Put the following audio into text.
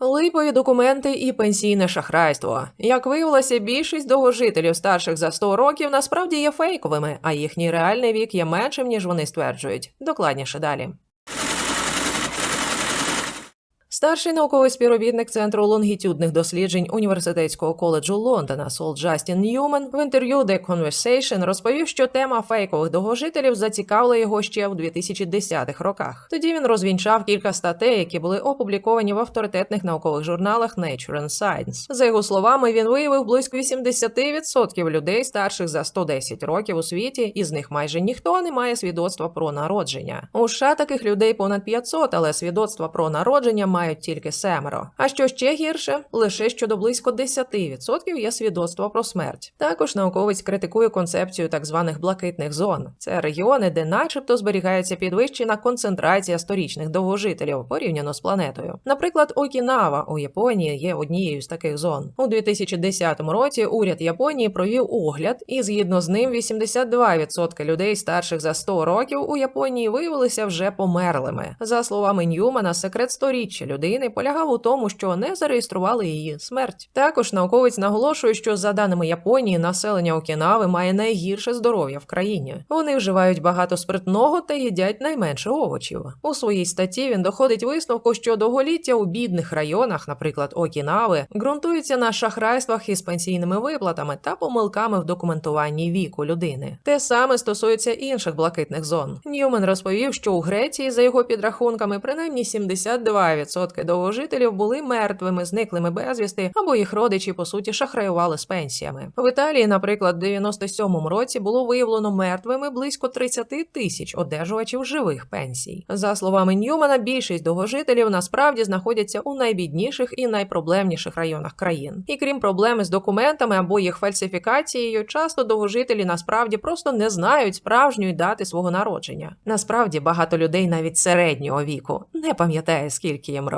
Липові документи і пенсійне шахрайство. Як виявилося, більшість довгожителів старших за 100 років насправді є фейковими, а їхній реальний вік є меншим, ніж вони стверджують. Докладніше далі. Старший науковий співробітник Центру лонгітюдних досліджень університетського коледжу Лондона Сол Джастін Ньюман в інтерв'ю The Conversation розповів, що тема фейкових довгожителів зацікавила його ще в 2010-х роках. Тоді він розвінчав кілька статей, які були опубліковані в авторитетних наукових журналах Nature and Science. За його словами, він виявив близько 80% людей старших за 110 років у світі, і з них майже ніхто не має свідоцтва про народження. У США таких людей понад 500, але свідоцтва про народження мають тільки семеро. А що ще гірше, лише щодо близько 10% є свідоцтво про смерть. Також науковець критикує концепцію так званих блакитних зон. Це регіони, де, начебто, зберігається підвищена концентрація сторічних довгожителів порівняно з планетою. Наприклад, Окінава у Японії є однією з таких зон. У 2010 році уряд Японії провів огляд, і згідно з ним 82% людей старших за 100 років у Японії виявилися вже померлими. За словами Ньюмана, секрет сторіччя людини полягав у тому, що не зареєстрували її смерть. Також науковець наголошує, що за даними Японії, населення Окінави має найгірше здоров'я в країні. Вони вживають багато спиртного та їдять найменше овочів. У своїй статті він доходить висновку, що довголіття у бідних районах, наприклад, Окінави, ґрунтується на шахрайствах із пенсійними виплатами та помилками в документуванні віку людини. Те саме стосується інших блакитних зон. Ньюмен розповів, що у Греції, за його підрахунками, принаймні 72% довгожителів були мертвими, зниклими безвісти, або їх родичі по суті шахраювали з пенсіями. В Італії, наприклад, в 97-му році було виявлено мертвими близько 30 тисяч одержувачів живих пенсій. За словами Ньюмана, більшість довгожителів насправді знаходяться у найбідніших і найпроблемніших районах країн. І крім проблеми з документами або їх фальсифікацією, часто довгожителі насправді просто не знають справжньої дати свого народження. Насправді багато людей навіть середнього віку не пам'ятає, скільки їм років.